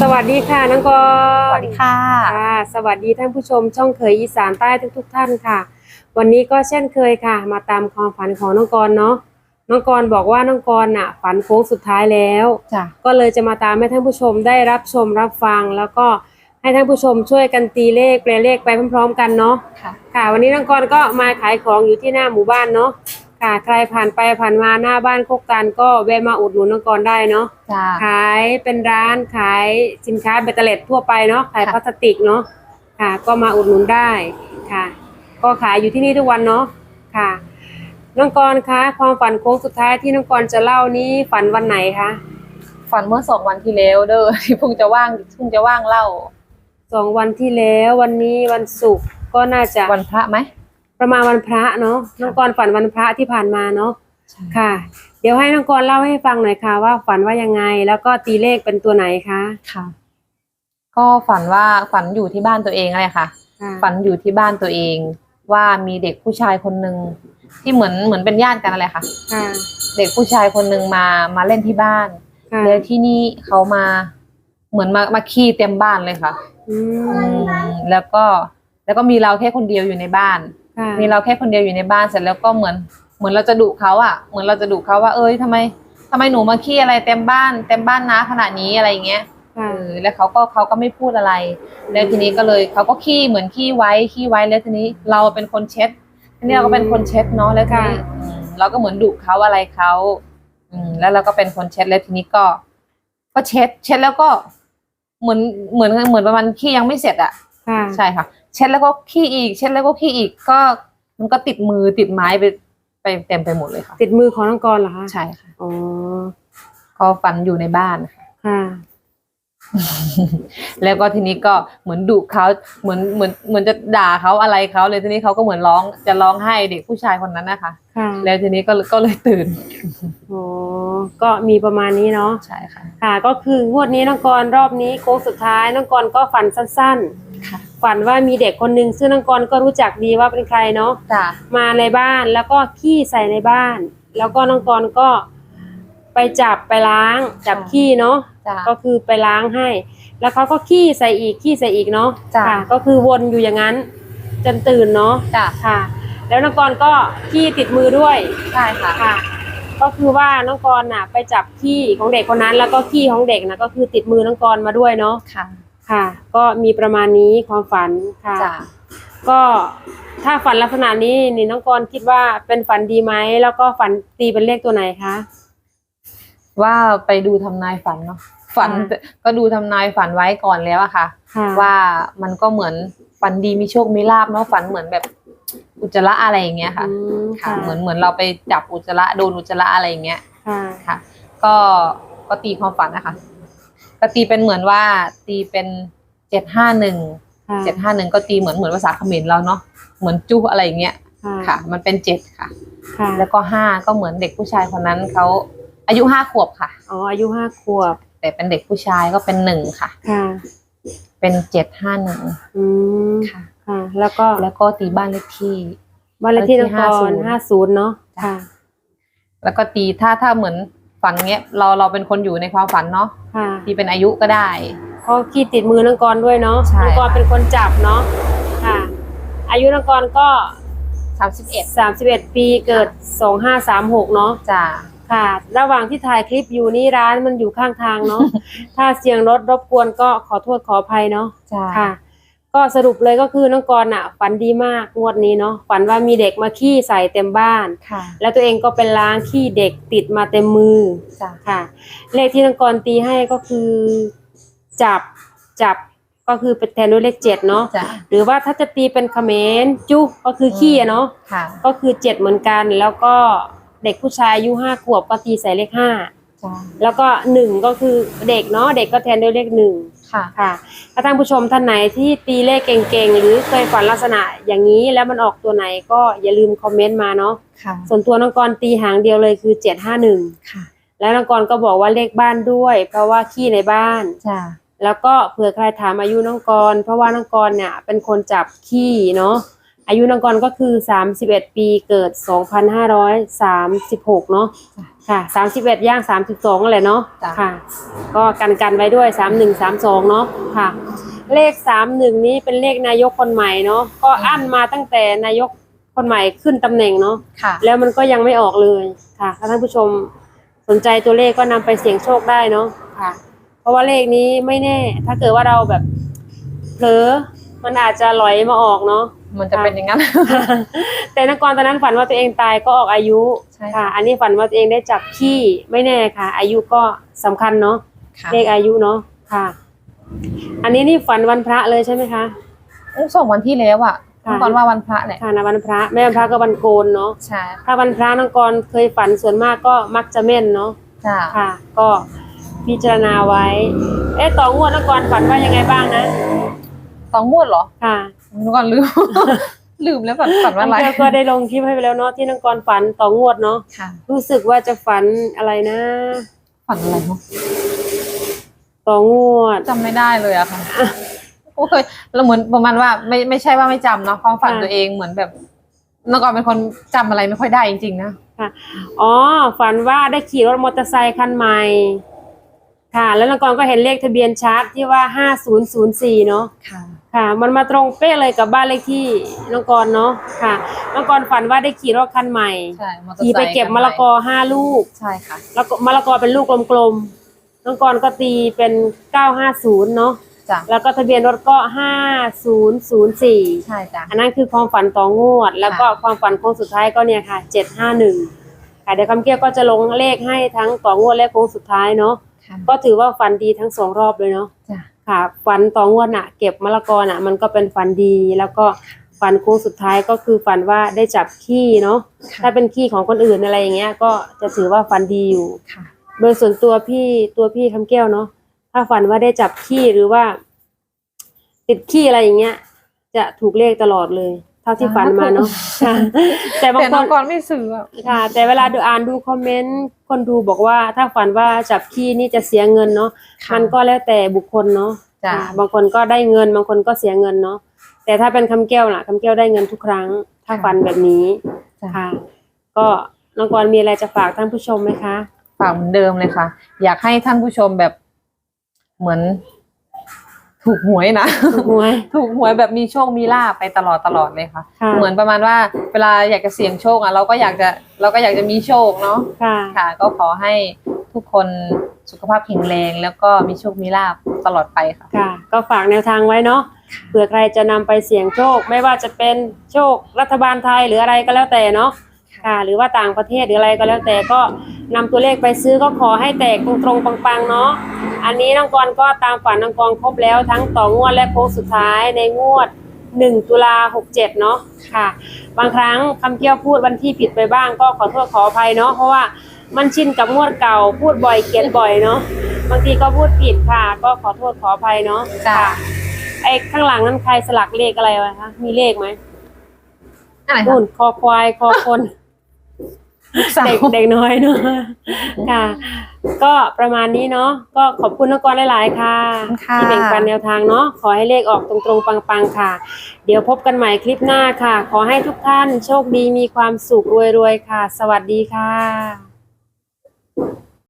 สวัสดีค่ะน้องกรสวัสดีค่ะค่ะ สวัสดีท่านผู้ชมช่องเคยอีสานใต้ทุกๆท่านค่ะ วันนี้ก็เช่นเคยค่ะ มาตามความฝันของน้องกรเนาะน้องกรบอกว่าน้องกรน่ะ ฝันโค้งสุดท้ายแล้ว จ้ะก็เลยจะมาตามให้ท่านผู้ชมได้รับชมรับฟัง แล้วก็ให้ท่านผู้ชมช่วยกันตีเลขแปลเลขไปพร้อมๆ กันเนาะค่ะ ค่ะ วันนี้น้องกรก็มาขายของอยู่ที่หน้าหมู่บ้านเนาะ ค่ะ ใครผ่านไปผ่านมาหน้าบ้านโคกกันก็แวะมาอุดหนุนน้องกรได้เนาะ จ้ะขายเป็นร้านขายสินค้าเบตเตอร์เล็ดทั่วไปเนาะ ขายค่ะ พลาสติกเนาะ ค่ะ ก็มาอุดหนุนได้ค่ะ ก็ขายอยู่ที่นี่ทุกวันเนาะ ค่ะ น้องกรณ์คะ ความฝันโค้งสุดท้ายที่น้องกรณ์จะเล่านี้ฝันวันไหนคะ ฝันเมื่อสองวันที่แล้วเด้อ ที่เพิ่งจะว่างเพิ่งจะว่างเล่าสองวันที่แล้ววันนี้วันศุกร์ก็น่าจะวันพระไหม ประมาณวันพระเนาะน้องกรณ์ฝันวันพระที่ผ่านมาเนาะค่ะ เดี๋ยวให้น้องกรณ์เล่าให้ฟังหน่อยค่ะ ว่าฝันว่ายังไงแล้วก็ตีเลขเป็นตัวไหนคะค่ะ ก็ฝันว่าฝันอยู่ที่บ้านตัวเองอะไรค่ะค่ะฝันอยู่ที่บ้านตัวเอง ว่ามีเด็กผู้ชายคนหนึ่งที่เหมือนเหมือนเป็นญาติกันอะไรค่ะค่ะเด็กผู้ชายคนหนึ่งมามาเล่นที่บ้านค่ะแล้วที่นี่เขามาเหมือนมามาขี้เต็มบ้านเลยค่ะอือืมมแล้วก็แล้วก็มีเราแค่คนเดียวอยู่ในบ้านค่ะ มีเราแค่คนเดียวอยู่ในบ้านเสร็จแล้วก็เหมือน เหมือนเราจะดุเขาอะ เหมือนเราจะดุเขาว่า เอ้ยทำไมทำไมหนูมาขี้อะไรเต็มบ้านเต็มบ้านนะขนาดนี้อะไรอย่างเงี้ยค่ะเออแล้วเขาก็เขาก็ไม่พูดอะไร แล้วทีนี้ก็เลยเขาก็ขี้เหมือนขี้ไว้ขี้ไว้แล้วทีนี้เราเป็นคนเช็ดทีนี้เราก็เป็นคนเช็ดเนาะแล้วทีนี้อืมเราก็เหมือนดุเขาอะไรเขาอืมแล้วเราก็เป็นคนเช็ดแล้วทีนี้ก็ ก็เช็ด เช็ดแล้วก็เหมือนเหมือนเหมือนประมาณขี้ยังไม่เสร็จอะค่ะใช่ค่ะ เช็ดแล้วก็ขี้อีก เช็ดแล้วก็ขี้อีกก็ มันก็ติดมือติดไม้ไปไปเต็มไปหมดเลยค่ะ ติดมือของน้องกรณ์เหรอคะใช่ค่ะอ๋อก็ฝันอยู่ในบ้านค่ะค่ะแล้วก็ทีนี้ก็เหมือนดุเขาเหมือนเหมือนเหมือนจะด่าเขาอะไรเขาเลยทีนี้เขาก็เหมือนร้องจะร้องไห้เด็กผู้ชายคนนั้นนะคะค่ะแล้วทีนี้ก็ก็เลยตื่นอ๋อก็มีประมาณนี้เนาะใช่ค่ะ ค่ะ ก็คืองวดนี้น้องกรณ์รอบนี้โค้งสุดท้ายน้องกรณ์ก็ฝันสั้นค่ะๆ ฝันว่ามีเด็กคนหนึ่งซึ่งน้องกรณ์ก็รู้จักดีว่าเป็นใครเนาะจ้ะมาในบ้านแล้วก็ขี้ใส่ในบ้าน แล้วก็น้องกรณ์ก็ไปจับไปล้างจับขี้เนาะจ้ะ ก็คือไปล้างให้ แล้วเขาก็ขี้ใส่อีกขี้ใส่อีกเนาะจ้ะ ค่ะก็คือวนอยู่อย่างนั้น จนตื่นเนาะจ้ะค่ะ แล้วน้องกรณ์ก็ขี้ติดมือด้วย ใช่ค่ะ ค่ะก็คือว่าน้องกรณ์น่ะ ไปจับขี้ของเด็กคนนั้น แล้วก็ขี้ของเด็กนะก็คือติดมือน้องกรณ์มาด้วยเนาะค่ะ ค่ะ ก็มีประมาณนี้ความฝันค่ะ จ้ะก็ถ้าฝันลักษณะนี้นี่น้องกรณ์คิดว่าเป็นฝันดีไหมแล้วก็ฝันตีเป็นเลขตัวไหนคะ ว่าไปดูทำนายฝันเนาะฝันค่ะ ก็ดูทำนายฝันไว้ก่อนแล้วอะค่ะ ค่ะว่ามันก็เหมือนฝันดีมีโชคมีลาบเนาะฝันเหมือนแบบอุจจาระอะไรอย่างเงี้ยค่ะ อืมค่ะเหมือนเหมือนเราไปจับอุจจาระโดนอุจจาระอะไรอย่างเงี้ยค่ะ ค่ะ ก็ก็ตีความฝันนะคะ ก็ตีเป็นเหมือนว่าตีเป็นเจ็ดห้าหนึ่งค่ะเจ็ดห้าหนึ่งก็ตีเหมือนเหมือนภาษาเขมรเราเนาะเหมือนจุอะไรอย่างเงี้ยค่ะค่ะมันเป็นเจ็ดค่ะค่ะ แล้วก็ห้าก็เหมือนเด็กผู้ชายคนนั้นเขาอายุห้าขวบค่ะอ๋ออายุห้าขวบ แต่เป็นเด็กผู้ชายก็เป็นหนึ่งค่ะ ค่ะ เป็นเจ็ดห้าหนึ่งอืมค่ะค่ะ แล้วก็แล้วก็ตีบ้านเลขที่บ้านเลขที่น้องกรบ้านเลขที่ณ์ห้าศูนย์เนาะจ้ะค่ะ แล้วก็ตีถ้าถ้าเหมือน ฝันเงี้ยเราเราเป็นคนอยู่ในความฝันเนาะค่ะตีเป็นอายุก็ได้เพราะขี้ติดมือน้องกรณ์ด้วยเนาะใช่น้องกรณ์เป็นคนจับเนาะค่ะ อายุน้องกรณ์ก็สามสิบเอ็ดสามสิบเอ็ดปีเกิดสองห้าสามหกเนาะ จ้าค่ะ ระหว่างที่ถ่ายคลิปอยู่นี่ร้านมันอยู่ข้างทางเนาะ ถ้าเสียงรถรบกวนก็ขอโทษขออภัยเนาะ จ้า ค่ะ ก็สรุปเลยก็คือน้องกรณ์อะฝันดีมากงวดนี้เนาะฝันว่ามีเด็กมาขี้ใส่เต็มบ้าน ค่ะ แล้วตัวเองก็เป็นล้างขี้เด็กติดมาเต็มมือจ้าค่ะ เลขที่น้องกรณ์ตีให้ก็คือจับจับก็คือเป็นแทนด้วยเลขเจ็ดเนาะจ้าหรือว่าถ้าจะตีเป็นเขมรจุก็คือขี้อะเนาะค่ะ ก็คือเจ็ดเหมือนกัน แล้วก็เด็กผู้ชายอายุห้าขวบก็ตีใส่เลขห้า จ้าแล้วก็หนึ่งก็คือเด็กเนาะเด็กก็แทนด้วยเลขหนึ่งค่ะ ค่ะถ้าท่านผู้ชมท่านไหนที่ตีเลขเก่งๆ หรือเคยฝันลักษณะอย่างนี้แล้วมันออกตัวไหนก็อย่าลืมคอมเมนต์มาเนาะค่ะ ส่วนตัวน้องกรณ์ตีหางเดียวเลยคือเจ็ดห้าหนึ่งค่ะ แล้วน้องกรณ์ก็บอกว่าเลขบ้านด้วย เพราะว่าขี้ในบ้าน จ้าแล้วก็เผื่อใครถามอายุน้องกรณ์เพราะว่าน้องกรณ์เนี่ยเป็นคนจับขี้เนาะ อายุน้องกรก็คือ 31 ปีเกิด 2536 เนาะค่ะ 31 ย่าง 32นั่นแหละเนาะจ้ะค่ะ ก็กันกันไว้ด้วย 31 32 เนาะค่ะ เลข 31 นี้เป็นเลขนายกคนใหม่เนาะก็อั้นมาตั้งแต่นายกคนใหม่ขึ้นตำแหน่งเนาะค่ะแล้วมันก็ยังไม่ออกเลยค่ะถ้าท่านผู้ชมสนใจตัวเลขก็นำไปเสี่ยงโชคได้เนาะค่ะ เพราะว่าเลขนี้ไม่แน่ ถ้าเกิดว่าเราแบบเผลอมันอาจจะลอยมาออกเนาะ มันจะเป็นอย่างนั้น แต่นักกรตอนนั้นฝันว่าตัวเองตายก็ออกอายุใช่ค่ะค่ะ อันนี้ฝันว่าตัวเองได้จับขี้ไม่แน่ค่ะ อายุก็สำคัญเนาะค่ะเลขอายุเนาะค่ะ อันนี้นี่ฝันวันพระเลยใช่ไหมคะอุ้งส่งวันที่แล้วอะค่ะก่อนว่าวันพระแหละค่ะนะวันพระแม่วันพระก็วันโกนเนาะใช่ค่ะถ้าวันพระน้องกรเคยฝันส่วนมากก็มักจะแม่นเนาะจ้าค่ะ ก็พิจารณาไว้ เอ๊ะต่องวดนกรฝันว่ายังไงบ้างนะสองงวดเหรอ ค่ะ นึกก่อนลืม ลืมแล้วฝันฝันว่าอะไรน้องเก็ได้ลงคลิปให้ไปแล้วเนาะที่นกรฝันต่องวดเนาะค่ะ รู้สึกว่าจะฝันอะไรนะฝันอะไรเนาะต่องวด จำไม่ได้เลยอะค่ะโอเคยเราเหมือนประมาณว่าไม่ไม่ใช่ว่าไม่จำเนาะความฝันค่ะตัวเองเหมือนแบบเมื่อก่อนเป็นคนจำอะไรไม่ค่อยได้จริงๆนะค่ะอ๋อ ฝันว่าได้ขี่รถมอเตอร์ไซค์คันใหม่ ค่ะ แล้วนกรก็เห็นเลขทะเบียนชัดที่ว่าห้าศูนย์ศูนย์สี่เนาะค่ะ ค่ะ มันมาตรงเป๊ะเลยกับบ้านเลขที่น้องกรเนาะค่ะน้องกรฝันว่าได้ขี่รถคันใหม่ใช่มอเตอร์ขี่ซไปค์เก็บมะละกอห้าลูกใช่ค่ะแล้วก็มะละกอเป็นลูกกลมๆน้องกรก็ตีเป็น950เนาะจ้ะแล้วก็ทะเบียนรถก็5004ใช่จ้ะอันนั้นคือความฝันต่องวด แล้วก็ความฝันโค้งสุดท้ายก็เนี่ยค่ะ751ค่ะเดี๋ยวคำเกี้ยวก็จะลงเลขให้ทั้งต่องวดและโค้งสุดท้ายเนาะค่ะก็ถือว่าฝันดีทั้งสองรอบเลยเนาะจ้ะ ค่ะฝันต่องวดน่ะ เก็บมะละกอน่ะ มันก็เป็นฝันดีแล้วก็ฝันโค้งสุดท้ายก็คือฝันว่าได้จับขี้เนาะค่ะถ้าเป็นขี้ของคนอื่นอะไรอย่างเงี้ย ก็จะถือว่าฝันดีอยู่ค่ะโดยส่วนตัวพี่ตัวพี่คำแก้วเนาะถ้าฝันว่าได้จับขี้หรือว่า ติดขี้อะไรอย่างเงี้ย จะถูกเลขตลอดเลยเท่าที่ฝันมาเนาะค่ะแต่บางแต่คน้อนงกรไม่ซื้ออะค่ะแต่เวลาดูอ่านดูคอมเมนต์คนดูบอกว่าถ้าฝันว่าจับขี้นี่จะเสียเงินเนาะค่ะ มันก็แล้วแต่บุคคลเนาะจ้ะ ค่ะบางคนก็ได้เงินบางคนก็เสียเงินเนาะแต่ถ้าเป็นคำแก้วน่ะคำแก้วได้เงินทุกครั้ง ถ้าฝันแบบนี้จ้ะ ค่ะ ก็น้องกรณ์มีอะไรจะฝากท่านผู้ชมไหมคะ ฝากเหมือนเดิมเลยค่ะ อยากให้ท่านผู้ชมแบบเหมือน ถูกหวยนะ ถูกหวย ถูกหวยแบบมีโชคมีลาภไปตลอดตลอดเลยค่ะ ค่ะเหมือนประมาณว่าเวลาอยากจะเสี่ยงโชคอะเราก็อยากจะเราก็อยากจะมีโชคเนาะค่ะ ค่ะ ก็ขอให้ทุกคนสุขภาพแข็งแรงแล้วก็มีโชคมีลาภตลอดไปค่ะ ค่ะ ก็ฝากแนวทางไว้เนาะเผื่อใครจะนำไปเสี่ยงโชค ไม่ว่าจะเป็นโชครัฐบาลไทยหรืออะไรก็แล้วแต่เนาะค่ะ หรือว่าต่างประเทศหรืออะไรก็แล้วแต่ก็นำตัวเลขไปซื้อก็ขอให้แตกตรงๆปังๆเนาะ อันนี้น้องกรก็ตามฝันน้องกรครบแล้วทั้งต่องวดและโค้งสุดท้ายในงวด 1 ตุลา67 เนาะค่ะ บางครั้งคำเกี่ยวพูดวันที่ผิดไปบ้างก็ขอโทษขออภัยเนาะเพราะว่ามันชินกับงวดเก่าพูดบ่อยเขียนบ่อยเนาะบางทีก็พูดผิดค่ะ ก็ขอโทษขออภัยเนาะจ้ะ ค่ะไอ้ข้างหลังนั้นใครสลักเลขอะไรไว้คะมีเลขไหมอะไรคะนู่นคอควายคอคน ลูกสาว เด็กเด็กน้อยเนาะค่ะ ก็ประมาณนี้เนาะก็ขอบคุณนกรหลาย ๆ ค่ะค่ะ ที่แบ่งปันแนวทางเนาะขอให้เลขออกตรงๆ ปังๆ ค่ะ เดี๋ยวพบกันใหม่คลิปหน้าค่ะ ขอให้ทุกท่านโชคดีมีความสุขรวยๆ ค่ะ สวัสดีค่ะ